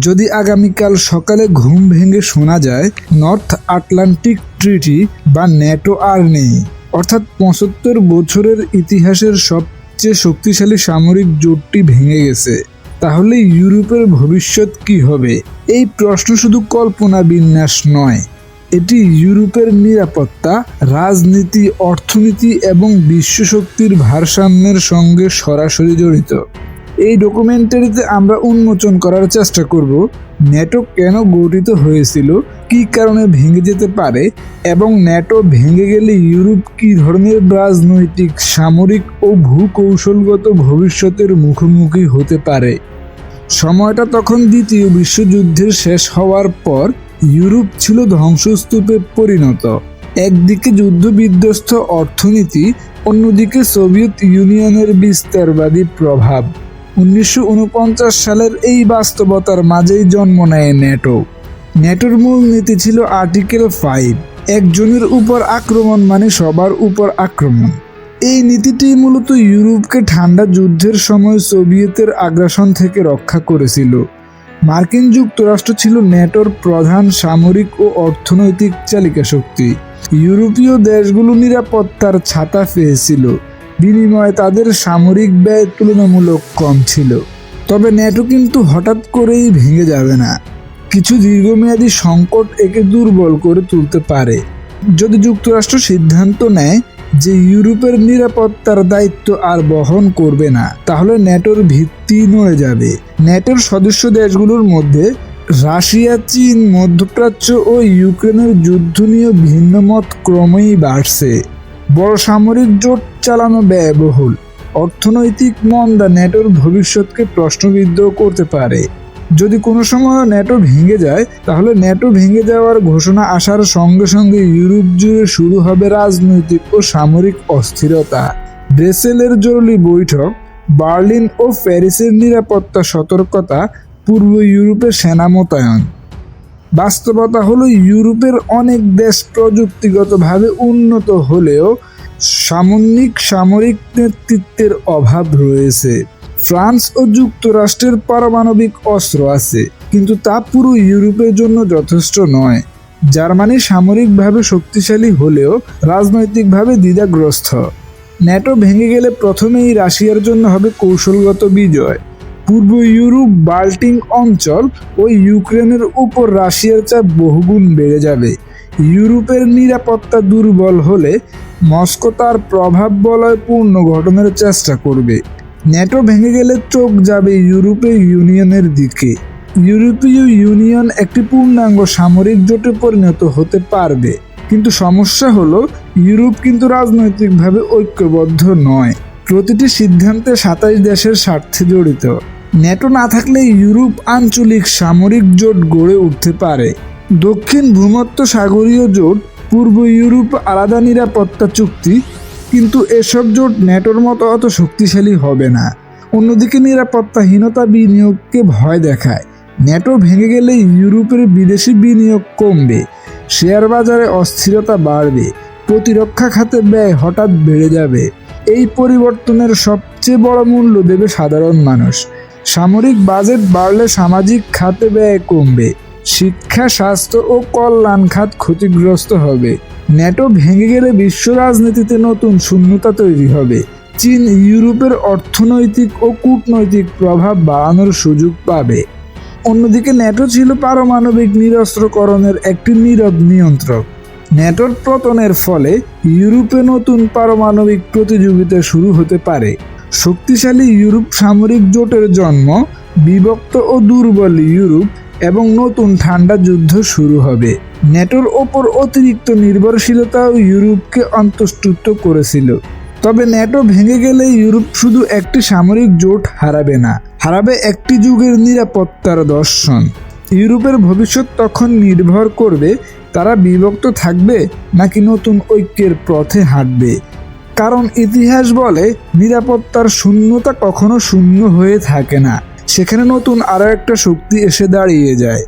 যদি আগামীকাল সকালে ঘুম ভেঙে শোনা যায় নর্থ আটলান্টিক ট্রিটি বা ন্যাটো আর নেই। অর্থাৎ পঁচাত্তর বছরের ইতিহাসের সবচেয়ে শক্তিশালী সামরিক জোটটি ভেঙে গেছে। তাহলে ইউরোপের ভবিষ্যৎ কি হবে? এই প্রশ্ন শুধু কল্পনা বিন্যাস নয়। এটি ইউরোপের নিরাপত্তা, রাজনীতি, অর্থনীতি এবং বিশ্বশক্তির ভারসাম্যের সঙ্গে সরাসরি জড়িত। এই ডকুমেন্টারিতে আমরা উন্মোচন করার চেষ্টা করব ন্যাটো কেন গঠিত হয়েছিল, কী কারণে ভেঙে যেতে পারে, এবং ন্যাটো ভেঙে গেলে ইউরোপ কী ধরনের রাজনৈতিক, সামরিক ও ভূকৌশলগত ভবিষ্যতের মুখোমুখি হতে পারে? সময়টা তখন দ্বিতীয় বিশ্বযুদ্ধের শেষ হওয়ার পর ইউরোপ ছিল ধ্বংসস্তূপে পরিণত। একদিকে যুদ্ধবিধ্বস্ত অর্থনীতি, অন্যদিকে সোভিয়েত ইউনিয়নের বিস্তারবাদী প্রভাব। উনিশশো উনপঞ্চাশ সালের এই বাস্তবতার মাঝেই জন্ম নেয় ন্যাটো। ন্যাটোর মূল নীতি ছিল আর্টিকেল ফাইভ, একজনের উপর আক্রমণ মানে সবার উপর আক্রমণ। এই নীতিটি মূলত ইউরোপকে ঠান্ডা যুদ্ধের সময় সোভিয়েতের আগ্রাসন থেকে রক্ষা করেছিল। মার্কিন যুক্তরাষ্ট্র ছিল ন্যাটোর প্রধান সামরিক ও অর্থনৈতিক চালিকা শক্তি ইউরোপীয় দেশগুলো নিরাপত্তার ছাতা পেয়েছিল। বিনিময়ে তাদের সামরিক ব্যয় তুলনামূলক কম ছিল। তবে ন্যাটো কিন্তু হঠাৎ করেই ভেঙে যাবে না। কিছু দীর্ঘমেয়াদী সংকট একে দুর্বল করে তুলতে পারে। যদি যুক্তরাষ্ট্র সিদ্ধান্ত নেয় যে ইউরোপের নিরাপত্তার দায়িত্ব আর বহন করবে না, তাহলে ন্যাটোর ভিত্তি নড়ে যাবে। ন্যাটোর সদস্য দেশগুলোর মধ্যে রাশিয়া, চীন, মধ্যপ্রাচ্য ও ইউক্রেনের যুদ্ধ নিয়ে ভিন্নমত ক্রমেই বাড়ছে। বড় সামরিক জোট চালানো ব্যয়বহুল। অর্থনৈতিক মন্দা ন্যাটোর ভবিষ্যৎকে প্রশ্নবিদ্ধ করতে পারে। যদি কোনো সময় ন্যাটো ভেঙে যায়, তাহলে ন্যাটো ভেঙে যাওয়ার ঘোষণা আসার সঙ্গে সঙ্গে ইউরোপ জুড়ে শুরু হবে রাজনৈতিক ও সামরিক অস্থিরতা। ব্রেসেলের জরুরি বৈঠক, বার্লিন ও প্যারিসের নিরাপত্তা সতর্কতা, পূর্ব ইউরোপে সেনা মোতায়েন। বাস্তবতা হলো ইউরোপের অনেক দেশ প্রযুক্তিগতভাবে উন্নত হলেও সামরিক সামরিক নেতৃত্বের অভাব রয়েছে। ফ্রান্স ও যুক্তরাষ্ট্রের পারমাণবিক অস্ত্র আছে, কিন্তু তা পুরো ইউরোপের জন্য যথেষ্ট নয়। জার্মানি সামরিকভাবে শক্তিশালী হলেও রাজনৈতিকভাবে দ্বিধাগ্রস্ত। ন্যাটো ভেঙে গেলে প্রথমেই রাশিয়ার জন্য হবে কৌশলগত বিজয়। পূর্ব ইউরোপ বাল্টিক অঞ্চল ও ইউক্রেনের উপর রাশিয়ার চাপ বহুগুণ বেড়ে যাবে। ইউরোপের নিরাপত্তা দুর্বল হলে মস্কো তার প্রভাব বলয় পূর্ণ গঠনের চেষ্টা করবে। ন্যাটো ভেঙে গেলে চোখ যাবে ইউরোপীয় ইউনিয়নের দিকে। ইউরোপীয় ইউনিয়ন একটি পূর্ণাঙ্গ সামরিক জোটে পরিণত হতে পারবে। কিন্তু সমস্যা হলো, ইউরোপ কিন্তু রাজনৈতিকভাবে ঐক্যবদ্ধ নয়। প্রতিটি সিদ্ধান্তে সাতাইশ দেশের স্বার্থে জড়িত। ন্যাটো না থাকলে ইউরোপ আঞ্চলিক সামরিক জোট গড়ে উঠতে পারে। দক্ষিণ ভূমধ্য সাগরীয় জোট, পূর্ব ইউরোপ আলাদা নিরাপত্তা চুক্তি, কিন্তু এসব জোট ন্যাটোর মতো অত শক্তিশালী হবে না। অন্যদিকে নিরাপত্তাহীনতা বিনিয়োগকে ভয় দেখায়। ন্যাটো ভেঙে গেলে ইউরোপের বিদেশি বিনিয়োগ কমবে, শেয়ার বাজারে অস্থিরতা বাড়বে, প্রতিরক্ষা খাতে ব্যয় হঠাৎ বেড়ে যাবে। এই পরিবর্তনের সবচেয়ে বড় মূল্য দেবে সাধারণ মানুষ। সামরিক বাজেট বাড়লে সামাজিক খাতে ব্যয় কমবে। শিক্ষা, স্বাস্থ্য ও কল্যাণ খাত ক্ষতিগ্রস্ত হবে। ন্যাটো ভেঙে গেলে বিশ্ব রাজনীতিতে নতুন শূন্যতা তৈরি হবে। চীন ইউরোপের অর্থনৈতিক ও কূটনৈতিক প্রভাব বাড়ানোর সুযোগ পাবে। অন্যদিকে ন্যাটো ছিল পারমাণবিক নিরস্ত্রকরণের একটি নীরব নিয়ন্ত্রক। ন্যাটোর পতনের ফলে ইউরোপে নতুন পারমাণবিক প্রতিযোগিতা শুরু হতে পারে। শক্তিশালী ইউরোপ সামরিক জোটের জন্ম, বিভক্ত ও দুর্বল ইউরোপ এবং নতুন ঠান্ডা যুদ্ধ শুরু হবে। ন্যাটোর ওপর অতিরিক্ত নির্ভরশীলতাও ইউরোপকে অন্তর্ভুক্ত করেছিল। তবে ন্যাটো ভেঙে গেলে ইউরোপ শুধু একটি সামরিক জোট হারাবে না, হারাবে একটি যুগের নিরাপত্তার দর্শন। ইউরোপের ভবিষ্যৎ তখন নির্ভর করবে, তারা বিভক্ত থাকবে নাকি নতুন ঐক্যের পথে হাঁটবে। কারণ ইতিহাস বলে, নিরাপত্তার শূন্যতা কখনো শূন্য হয়ে থাকে না। সেখানে নতুন আরও একটা শক্তি এসে দাঁড়িয়ে যায়।